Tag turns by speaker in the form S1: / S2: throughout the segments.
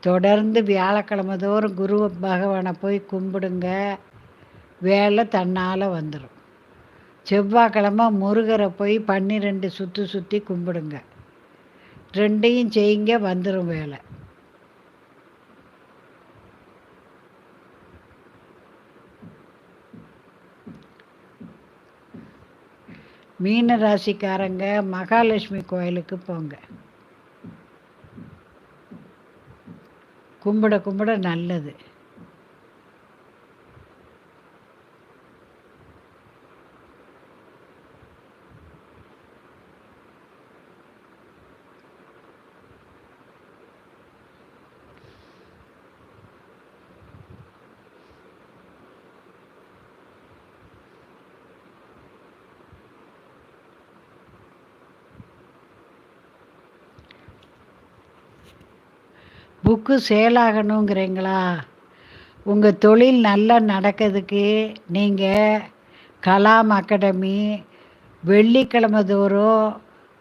S1: தொடர்ந்து வியாழக்கிழமை தோறும் குரு பகவானை போய் கும்பிடுங்க. வேலை தன்னால் வந்துடும் செவ்வாய்க்கிழமை முருகரை போய் பன்னிரெண்டு சுற்றி சுற்றி கும்பிடுங்க. ரெண்டையும் செய்யுங்க வந்துடும் வேலை. மீன ராசிக்காரங்க மகாலட்சுமி கோயிலுக்கு போங்க. கும்பிட கும்பிட நல்லது. புக்கு சேலாகணுங்கிறீங்களா? உங்கள் தொழில் நல்லா நடக்கிறதுக்கு நீங்கள் கலாம் அகாடமி வெள்ளிக்கிழமை தோறும்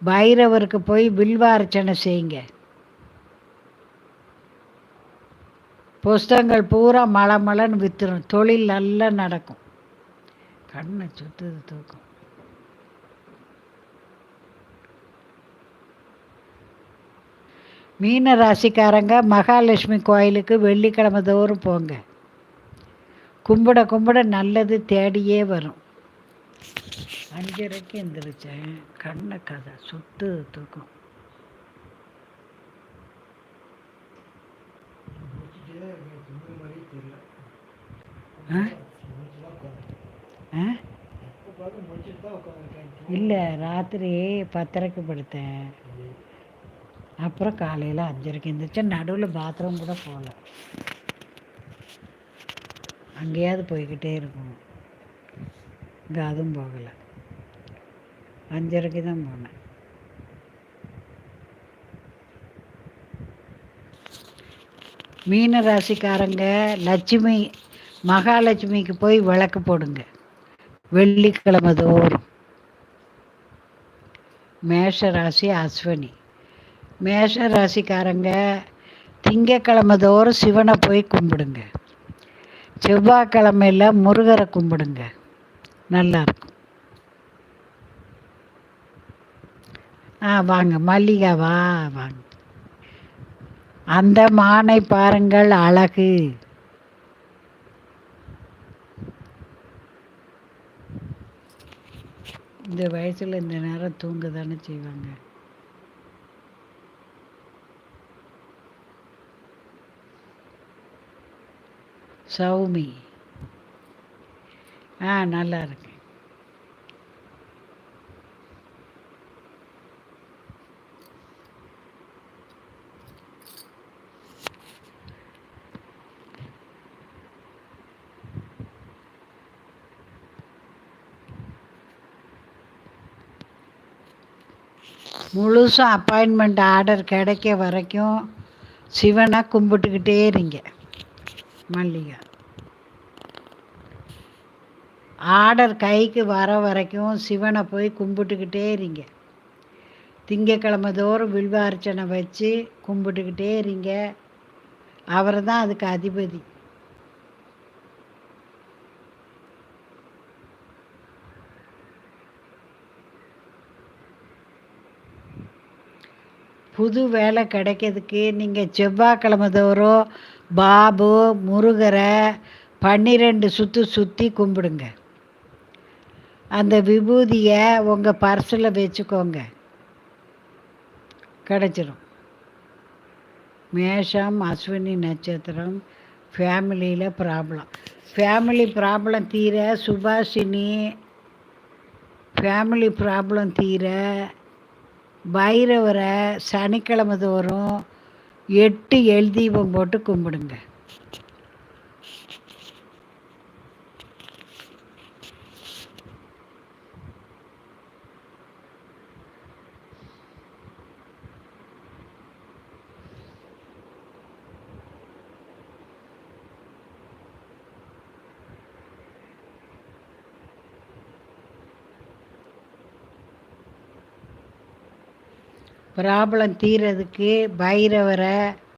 S1: பைரவருக்கு போய் வில்வார்ச்சனை செய்யுங்க. புஸ்தகங்கள் பூரா மழை மழைன்னு விற்றுரும் தொழில் நல்லா நடக்கும். கண்ணை சுற்றுது தூக்கம். மீன ராசிக்காரங்க மகாலட்சுமி கோயிலுக்கு வெள்ளிக்கிழமை தோறும் போங்க. கும்பிட கும்பிட நல்லது தேடியே வரும். அஞ்சரைக்கு எந்திரிச்சேன் கண்ணை கதை சுத்து தூக்கம். இல்லை ராத்திரி பத்தரைக்கு படுத்தேன். அப்புறம் காலையில் அஞ்சரைக்கு எழுந்திரிச்சா நடுவில் பாத்ரூம் கூட போகல. அங்கேயாவது போய்கிட்டே இருக்கணும். இங்கே அதுவும் போகலை. அஞ்சரைக்கு தான் போனேன். மீன ராசிக்காரங்க லட்சுமி மகாலட்சுமிக்கு போய் விளக்கு போடுங்க. வெள்ளிக்கிழமை தோறும். மேஷ ராசி அஸ்வினி. மேஷ ராசிக்காரங்க திங்கக்கிழமை தோறும் சிவனை போய் கும்பிடுங்க. செவ்வாய்க்கிழமையில் முருகரை கும்பிடுங்க. நல்லாயிருக்கும் ஆ வாங்க. மல்லிகாவா வாங்க. அந்த மானை பாருங்கள் அழகு. இந்த வயசில் இந்த நேரம் தூங்க தானே செய்வாங்க. சௌமி. ஆ நல்லா இருக்கு. முழுசும் அப்பாயின்மெண்ட் ஆர்டர் கிடைக்க வரைக்கும் சிவனை கும்பிட்டுக்கிட்டே இருங்க மல்லிகா. ஆர்டர் கைக்கு வர வரைக்கும் சிவனை போய் கும்பிட்டுக்கிட்டே இருங்க. திங்கக்கிழமை தோறும் வில்வார்ச்சனை வச்சு கும்பிட்டுக்கிட்டே இருங்க. அவர் தான் அதுக்கு அதிபதி. புது வேலை கிடைக்கிறதுக்கு நீங்கள் செவ்வாய்க்கிழமை தோறும் பாபு முருகரை பன்னிரெண்டு சுற்று சுற்றி கும்பிடுங்க. அந்த விபூதியை உங்கள் பர்ஸில் வச்சுக்கோங்க. கிடச்சிரும். மேஷம் அஸ்வினி நட்சத்திரம் ஃபேமிலியில் ப்ராப்ளம் ஃபேமிலி ப்ராப்ளம் தீர சுபாஷினி ஃபேமிலி ப்ராப்ளம் தீர பைரவரை சனிக்கிழமை தோறும் எட்டு எழுதீபம் போட்டு கும்பிடுங்க. ப்ராப்ளம் தீர்றதுக்கு பைரவரை